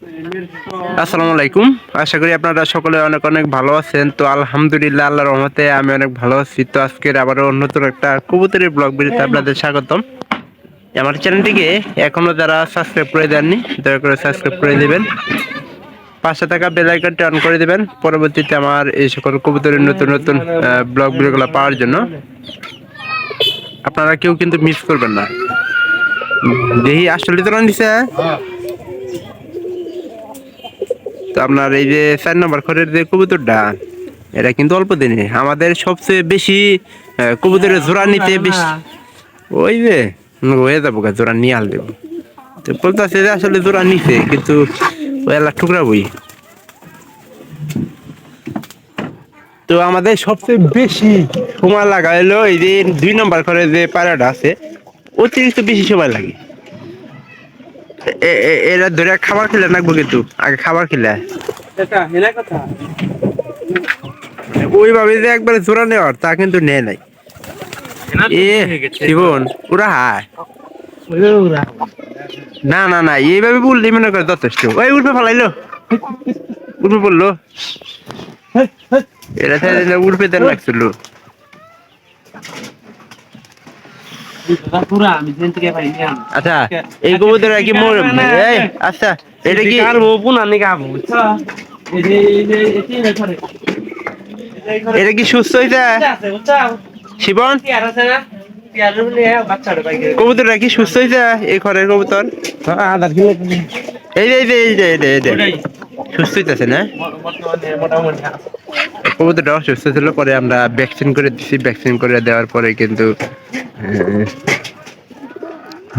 আসসালামু আলাইকুম। আশা করি আপনারা সকলে অনেক অনেক ভালো আছেন। তো আলহামদুলিল্লাহ, আল্লাহর রহমতে আমি অনেক ভালো আছি। তো আজকের আবারও নতুন একটা কবুতরের ব্লগ ভিডিওতে আপনাদের স্বাগতম। আমার চ্যানেলটিকে এখনও যারা সাবস্ক্রাইব করে দেননি, দয়া করে সাবস্ক্রাইব করে দিবেন। পাশে থাকা বেল আইকনটি অন করে দেবেন। পরবর্তীতে আমার এই সকল কবুতরের নতুন নতুন ব্লগ ভিডিওগুলো পাওয়ার জন্য। আপনারা কেউ কিন্তু মিস করবেন না। দেখি আসলে তো দিছে তো আপনার এই যে চার নম্বর ঘরের যে কবুতরটা এটা কিন্তু অল্প দিনে আমাদের সবচেয়ে বেশি কবুতরের জোড়া নিতে বেশি। ওই যে হয়ে যাব গা, জোড়া নিয়ে আল দেবো। তো বলতেছে যে আসলে জোড়া নিছে কিন্তু ওই এলা টুকরা বই। তো আমাদের সবচেয়ে বেশি সময় লাগা হলো এই যে দুই নম্বর ঘরে যে পায়রাটা আছে অতিরিক্ত বেশি সময় লাগে। এরা ধরে খাবার খেলে নাকবো কিন্তু। আগে খাবার খেলে। ওইভাবে যে একবারে জোড়া নেওয়ার তা কিন্তু নেয় নাই। এ জীবন পুরা হায়। না না না এইভাবে বললি মনে করে যথেষ্ট। ওই উঠবে ফেলাইলো। উঠবে বলল। এরা উঠবে দেন লাগছিল আমি দিন থেকে পাই নি আমি আচ্ছা এই কবুতর কি মোর এই আচ্ছা এটা কি বউ পুনা নি এই যে এটি কি সুস্থ বুঝছ শিবন আর কবুতরটা কি সুস্থ হয়েছে এই ঘরের কবুতর এই যে এই যে এই যে সুস্থ হইতেছে না। কবুতরটা অসুস্থ ছিল পরে আমরা ভ্যাকসিন করে দিছি। ভ্যাকসিন করে দেওয়ার পরে কিন্তু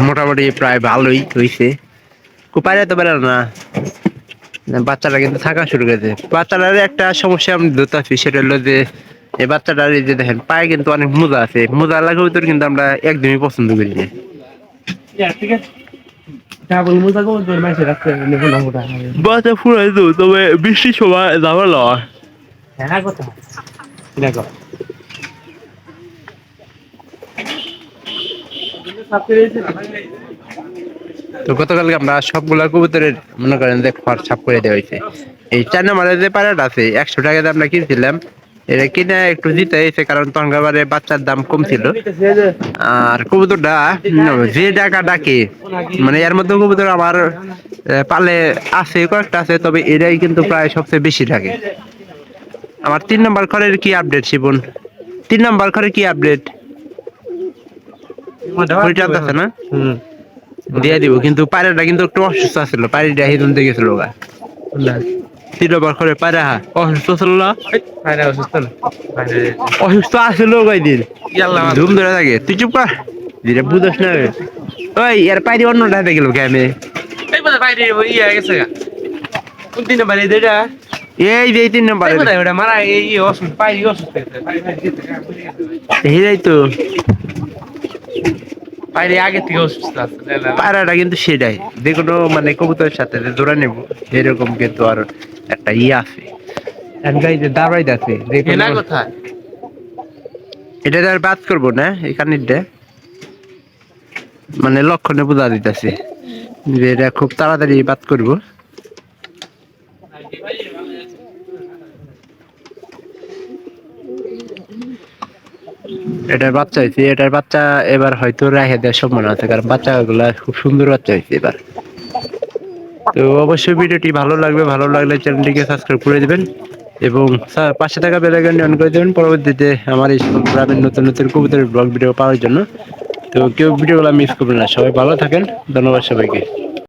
মোটামুটি প্রায় ভালোই হয়েছে পারে তো পারে না। না, বাচ্চারা কিন্তু থাকা শুরু করেছে বাচ্চাটার একটা সমস্যা আমি ধরতে আছি সেটা হলো যে এই বাচ্চাটার এই যে দেখেন পায়ে কিন্তু অনেক মোজা আছে। মোজা লাগা কবুতর কিন্তু আমরা একদমই পছন্দ করি না। বাচ্চা ফুরাই তো তবে বৃষ্টির সময় যাবে না হ্যাঁ কথা দেখো। তো গতকালকে আমরা সবগুলা কবুতরের, মনে করেন যে খড় ছাপ করে দেওয়া হয়েছে। এই চার নম্বরের যে পায়রাটা আছে, একশো টাকাতে আমরা কিনছিলাম। এটা কিনে একটু দিতে হয়েছে কারণ বাচ্চার দাম কম ছিল আর কবুতরটা, যে ডাকা ডাকে মানে এর মধ্যে কবুতর আমার পালে আছে, কয়েকটা আছে, তবে এটাই কিন্তু প্রায় সবচেয়ে বেশি ডাকে আমার তিন নম্বর ঘরের কি আপডেট শিবন? তিন নম্বর ঘরের কি আপডেট ওইটা আছে না দিয়ে দিব কিন্তু পায়রাটা কিন্তু একটু অসুস্থ ছিল পায়রাটা হিদন দিয়ে গেছিল গা। তিন নম্বর ঘরে পায়রা অসুস্থ ছিল না? ফায়দা অসুস্থ না? ফায়দা অসুস্থ। আছিল কয়দিন ইয়াল্লা ধুম ধরে থাকে তুই চুপ কর। যেটা বুঝস না ওই এর অন্যটা হাতে গেল এই ইয়ে গেছে কোন দেটা এই যে তিন নম্বর এই মারা এই অসুস্থ পাই হেরাই তো। বাইরে আগে থেকে অসুস্থ আছে পায়রাটা কিন্তু সেটাই। যে কোনো মানে কবুতরের সাথে যে জোড়া নেব এরকম কিন্তু আর একটা ইয়ে আছে। দাঁড়াই কোথায়? এটা আর বাদ করব না এখানে মানে লক্ষণে বোঝা দিতেছে। যে এটা খুব তাড়াতাড়ি বাদ করব। এটার বাচ্চা হয়েছে এটার বাচ্চা এবার হয়তো রেখে দেওয়ার সম্ভাবনা আছে, কারণ বাচ্চাগুলা খুব সুন্দর বাচ্চা হয়েছে এবার। তো অবশ্যই ভিডিওটি ভালো লাগবে, ভালো লাগলে চ্যানেলটিকে সাবস্ক্রাইব করে দেবেন এবং পাশে থাকা বেলাইকনটি অন করে দেবেন পরবর্তীতে আমার এই সকল গ্রামের নতুন নতুন কবুতরের ব্লগ ভিডিও পাওয়ার জন্য। তো কেউ ভিডিওগুলো মিস করবেন না, সবাই ভালো থাকেন, ধন্যবাদ সবাইকে।